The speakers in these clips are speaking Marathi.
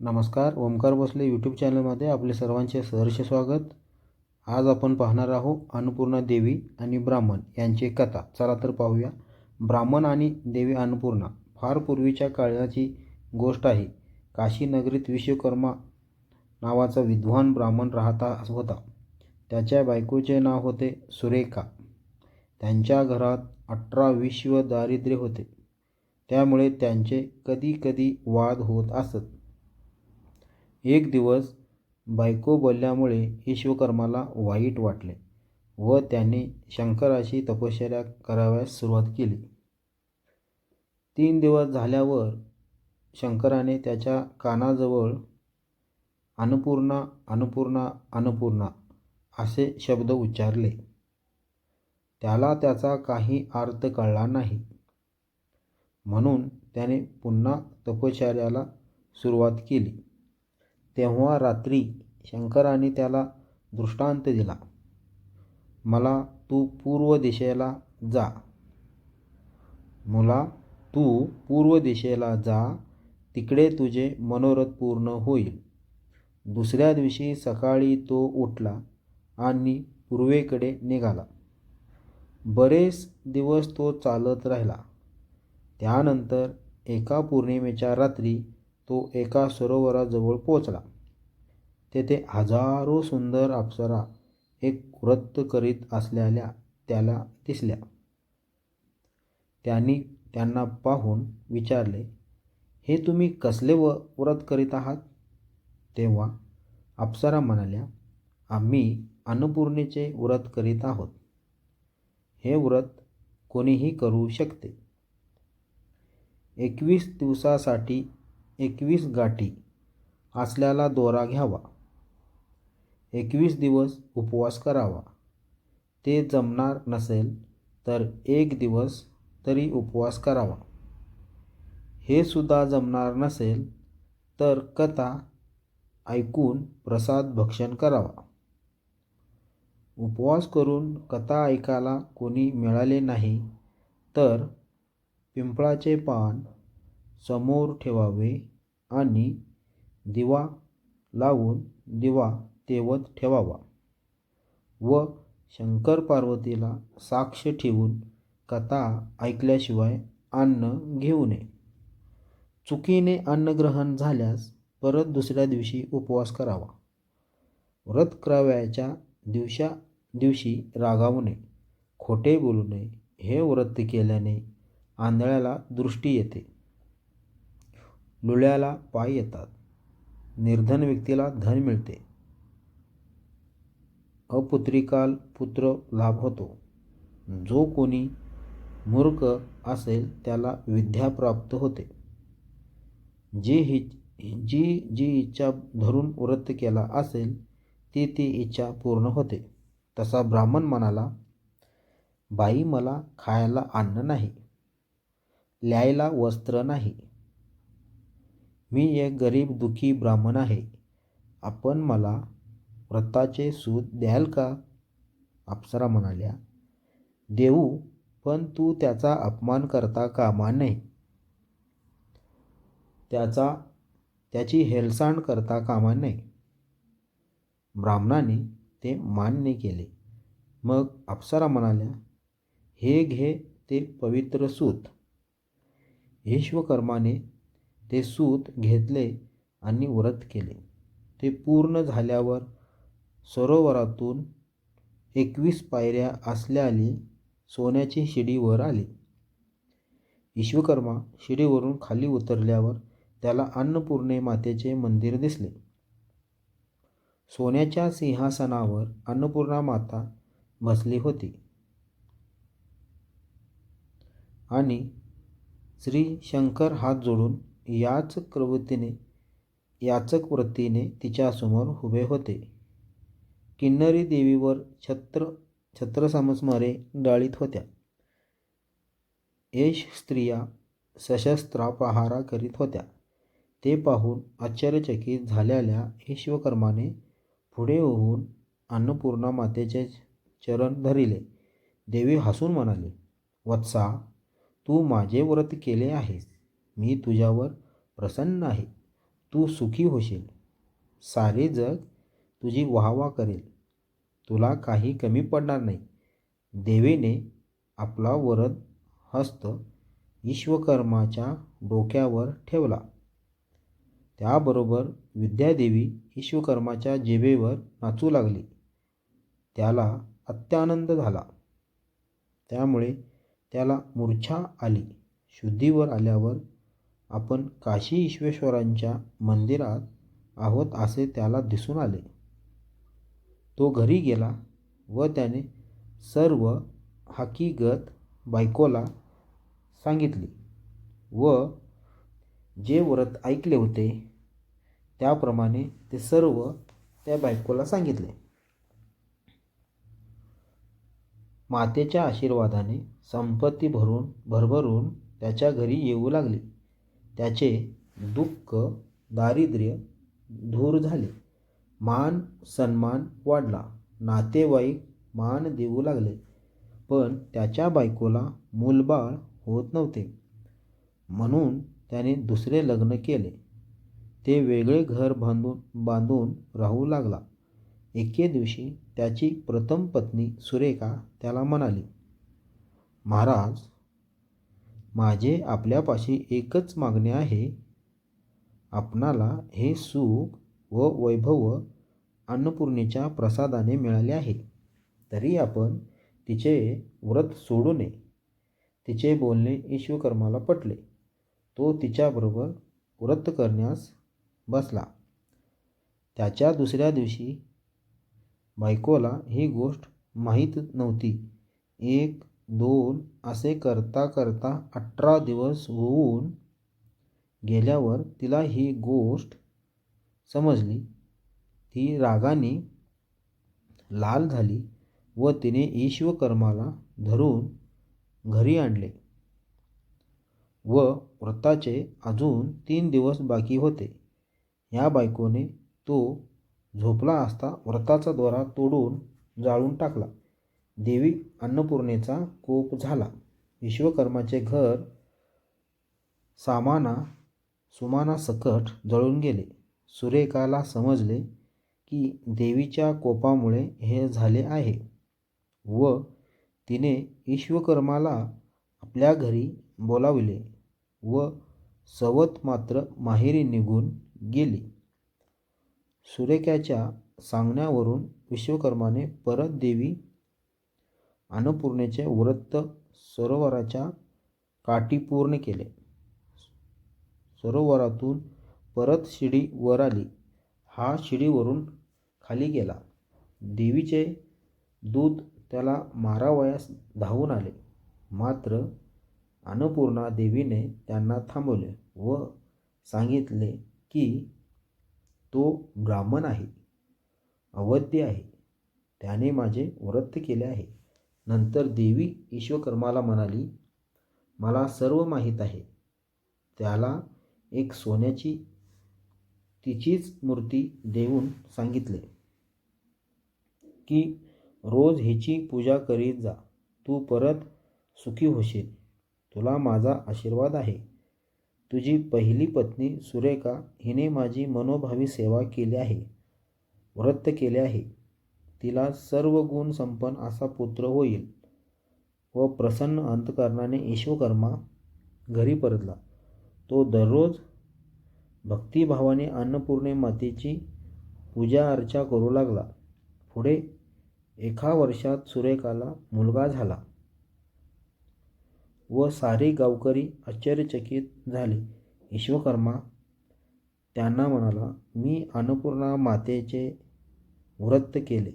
नमस्कार ओमकार भोसले यूट्यूब चॅनलमध्ये आपले सर्वांचे सहर्ष स्वागत. आज आपण पाहणार आहोत अन्नपूर्णा देवी आणि ब्राह्मण यांची कथा. चला तर पाहूया. ब्राह्मण आणि देवी अन्नपूर्णा फार पूर्वीच्या काळाची गोष्ट आहे. काशी नगरीत विश्वकर्मा नावाचा विद्वान ब्राह्मण राहता होता. त्याच्या बायकोचे नाव होते सुरेखा. त्यांच्या घरात अठरा विश्व दारिद्र्य होते. त्यामुळे त्यांचे कधी कधी वाद होत असत. एक दिवस बायको बोलल्यामुळे विश्वकर्माला वाईट वाटले व त्याने शंकराशी तपश्चर्या करावयास सुरुवात केली. तीन दिवस झाल्यावर शंकराने त्याच्या कानाजवळ अन्नपूर्णा अन्नपूर्णा अन्नपूर्णा असे शब्द उच्चारले. त्याला त्याचा काही अर्थ कळला नाही. म्हणून त्याने पुन्हा तपश्चर्याला सुरुवात केली. तेव्हा रात्री शंकराने त्याला दृष्टांत दिला मला तू पूर्व दिशेला जा. मुला तू पूर्व दिशेला जा. तिकडे तुझे मनोरथ पूर्ण होईल. दुसऱ्या दिवशी सकाळी तो उठला आणि पूर्वेकडे निघाला. बरेच दिवस तो चालत राहिला. त्यानंतर एका पौर्णिमेच्या रात्री तो एका सरोवराजवळ पोचला तेथे हजारो सुंदर अप्सरा एक व्रत करीत असलेल्या त्याला दिसल्या. त्यांनी त्यांना पाहून विचारले हे तुम्ही कसले व व्रत करीत आहात? तेव्हा अप्सरा म्हणाल्या आम्ही अन्नपूर्णेचे व्रत करीत आहोत. हे व्रत कोणीही करू शकते. एकवीस दिवसासाठी एकवीस गाठी असल्याला दोरा घ्यावा. एकवीस दिवस उपवास करावा. ते जमणार नसेल तर एक दिवस तरी उपवास करावा. हे सुद्धा जमणार नसेल तर कथा ऐकून प्रसाद भक्षण करावा. उपवास करून कथा ऐकायला कोणी मिळाले नाही तर पिंपळाचे पान समोर ठेवावे आणि दिवा लावून दिवा तेवत ठेवावा. व शंकर पार्वतीला साक्ष ठेवून कथा ऐकल्याशिवाय अन्न घेऊ नये. चुकीने अन्नग्रहण झाल्यास परत दुसऱ्या दिवशी उपवास करावा. व्रत करावयाच्या दिवशा दिवशी रागावू नये. खोटे बोलू नये. हे व्रत केल्याने आंधळ्याला दृष्टी येते. लुळ्याला पाय येतात. निर्धन व्यक्तीला धन मिळते. अपुत्रिकाल पुत्र लाभ होतो. जो कोणी मूर्ख असेल त्याला विद्या प्राप्त होते. जी हि जी जी इच्छा धरून व्रत केला असेल ती ती इच्छा पूर्ण होते. तसा ब्राह्मण म्हणाला बाई मला खायला अन्न नाही ल्यायला वस्त्र नाही. मी एक गरीब दुखी ब्राह्मण आहे. आपण मला व्रताचे सूत द्याल का? अप्सरा म्हणाल्या देऊ पण तू त्याचा अपमान करता कामा नये. त्याचा त्याची हेळसांड करता कामा नये. ब्राह्मणाने ते मान्य केले. मग अप्सरा म्हणाल्या हे घे ते पवित्र सूत. विश्वकर्माने ते सूत घेतले आणि व्रत केले. ते पूर्ण झाल्यावर सरोवरातून एकवीस पायऱ्या असल्याने सोन्याची शिडी वर आली. विश्वकर्मा शिडीवरून खाली उतरल्यावर त्याला अन्नपूर्णे मातेचे मंदिर दिसले. सोन्याच्या सिंहासनावर अन्नपूर्णा माता बसली होती. आणि श्री शंकर हात जोडून याच प्रवृत्तीने याचक वृत्तीने तिच्यासमोर उभे होते. किन्नरी देवीवर छत्र छत्रसमस्मरे डाळीत होत्या. येश स्त्रिया सशस्त्र पहारा करीत होत्या. ते पाहून आश्चर्यचकित झालेल्या विश्वकर्माने पुढे होऊन अन्नपूर्णा मातेचे चरण धरिले. देवी हसून म्हणाली वत्सा तू माझे व्रत केले आहेस. मी तुझ्यावर प्रसन्न आहे. तू सुखी होशील. सारे जग तुझी वाहवा करेल. तुला काही कमी पडणार नाही. देवीने आपला वरद हस्त विश्वकर्माच्या डोक्यावर ठेवला. त्याबरोबर विद्यादेवी विश्वकर्माच्या जेबेवर नाचू लागली. त्याला अत्यानंद झाला. त्यामुळे त्याला मूर्छा आली. शुद्धीवर आल्यावर आपण काशी ईश्वेश्वरांच्या मंदिरात आहोत असे त्याला दिसून आले. तो घरी गेला व त्याने सर्व हकीकत बायकोला सांगितली व जे व्रत ऐकले होते त्याप्रमाणे ते सर्व त्या बायकोला सांगितले. मातेच्या आशीर्वादाने संपत्ती भरून भरभरून त्याच्या घरी येऊ लागली. त्याचे दुःख दारिद्र्य दूर झाले. मान सन्मान वाढला. नातेवाईक मान देऊ लागले. पण त्याच्या बायकोला मूलबाळ होत नव्हते. म्हणून त्याने दुसरे लग्न केले. ते वेगळे घर बांधून बांधून राहू लागला. एके दिवशी त्याची प्रथम पत्नी सुरेखा त्याला म्हणाली महाराज माझे आपल्यापाशी एकच मागणे आहे. आपणाला हे सुख व वैभव अन्नपूर्णेच्या प्रसादाने मिळाले आहे. तरी आपण तिचे व्रत सोडू नये. तिचे बोलणे विश्वकर्माला पटले. तो तिच्याबरोबर व्रत करण्यास बसला. त्याच्या दुसऱ्या दिवशी बायकोला ही गोष्ट माहीत नव्हती. एक दोन असे करता करता अठरा दिवस होऊन गेल्यावर तिला ही गोष्ट समजली. ती रागाने लाल झाली व तिने ईश्वकर्माला धरून घरी आणले व व्रताचे अजून तीन दिवस बाकी होते. या बायकोने तो झोपला असता व्रताचा दोरा तोडून जाळून टाकला. देवी अन्नपूर्णेचा कोप झाला. विश्वकर्माचे घर सामाना सुमाना सकट जळून गेले. सुरेखाला समजले की देवीच्या कोपामुळे हे झाले आहे व तिने विश्वकर्माला आपल्या घरी बोलाविले व सवत मात्र माहेरी निघून गेली. सुरेखाच्या सांगण्यावरून विश्वकर्माने परत देवी अन्नपूर्णेचे व्रत सरोवराच्या काठी पूर्ण केले. सरोवरातून परत शिडी वर आली. हा शिडीवरून खाली गेला. देवीचे दूत त्याला मारावयास धावून आले. मात्र अन्नपूर्णा देवीने त्यांना थांबवले व सांगितले की तो ब्राह्मण आहे अवध्य आहे त्याने माझे व्रत केले आहे. नंतर देवी विश्वकर्माला म्हणाली मला सर्व माहीत आहे. त्याला एक सोन्याची तिचीच मूर्ती देऊन सांगितले की रोज हिची पूजा करीत जा. तू परत सुखी होशील. तुला माझा आशीर्वाद आहे. तुझी पहिली पत्नी सुरेखा हिने माझी मनोभावी सेवा केली आहे व्रत केले आहे. तिला सर्व गुण संपन्न असा पुत्र होईल व प्रसन्न अंतकरणाने विश्वकर्मा घरी परतला. तो दररोज भक्तिभावाने अन्नपूर्णे मातेची पूजा अर्चा करू लागला. पुढे एका वर्षात सुरेखाला मुलगा झाला व सारे गावकरी आश्चर्यचकित झाले. विश्वकर्मा त्यांना म्हणाला मी अन्नपूर्णा मातेचे व्रत केले.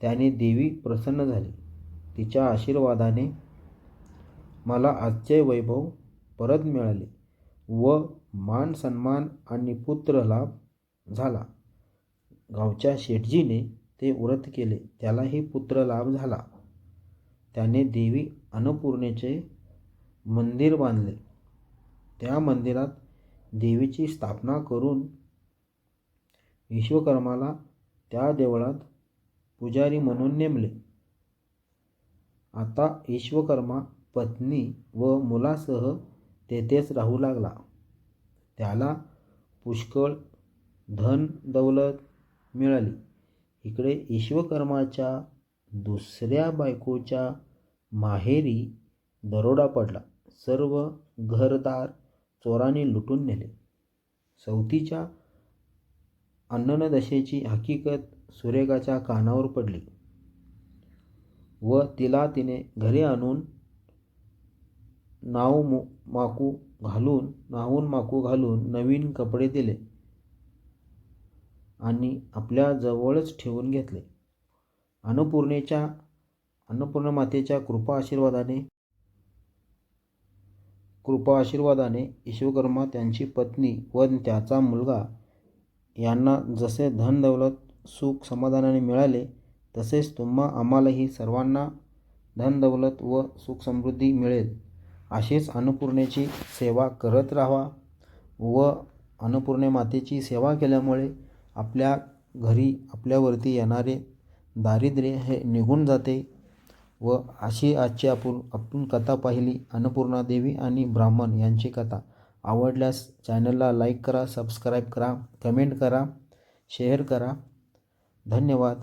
त्याने देवी प्रसन्न झाली. तिच्या आशीर्वादाने मला आजचे वैभव परत मिळाले व मान सन्मान आणि पुत्रलाभ झाला. गावच्या शेटजीने ते व्रत केले त्यालाही पुत्रलाभ झाला. त्याने देवी अन्नपूर्णेचे मंदिर बांधले. त्या मंदिरात देवीची स्थापना करून विश्वकर्माला त्या देवळात पुजारी म्हणून नेमले. आता विश्वकर्मा पत्नी व मुलासह तेथेच राहू लागला. त्याला पुष्कळ धन दौलत मिळाली. इकडे विश्वकर्माच्या दुसऱ्या बायकोच्या माहेरी दरोडा पडला. सर्व घरदार चोराने लुटून नेले. सवतीच्या अन्ननदशेची हकीकत सुरेखाच्या कानावर पडली व तिला तिने घरी आणून नाव मु माकू घालून नाहून माकू घालून नवीन कपडे दिले आणि आपल्या जवळच ठेवून घेतले. अन्नपूर्णेच्या अन्नपूर्णा मातेच्या कृपा आशीर्वादाने कृपा आशीर्वादाने विश्वकर्मा त्यांची पत्नी व त्याचा मुलगा यांना जसे धन दौलत सुख समाधानाने मिळाले तसेच तुम्हा आम्हालाही सर्वांना धन दौलत व सुख समृद्धी मिळेल. अशीच अन्नपूर्णेची सेवा करत राहावा व अन्नपूर्णे मातेची सेवा केल्यामुळे आपल्या घरी आपल्यावरती येणारे दारिद्र्य हे निघून जाते व अशी आजची आपण आपण कथा पाहिली. अन्नपूर्णा देवी आणि ब्राह्मण यांची कथा. आवडल्यास चॅनलला लाईक करा सबस्क्राईब करा कमेंट करा शेअर करा. धन्यवाद.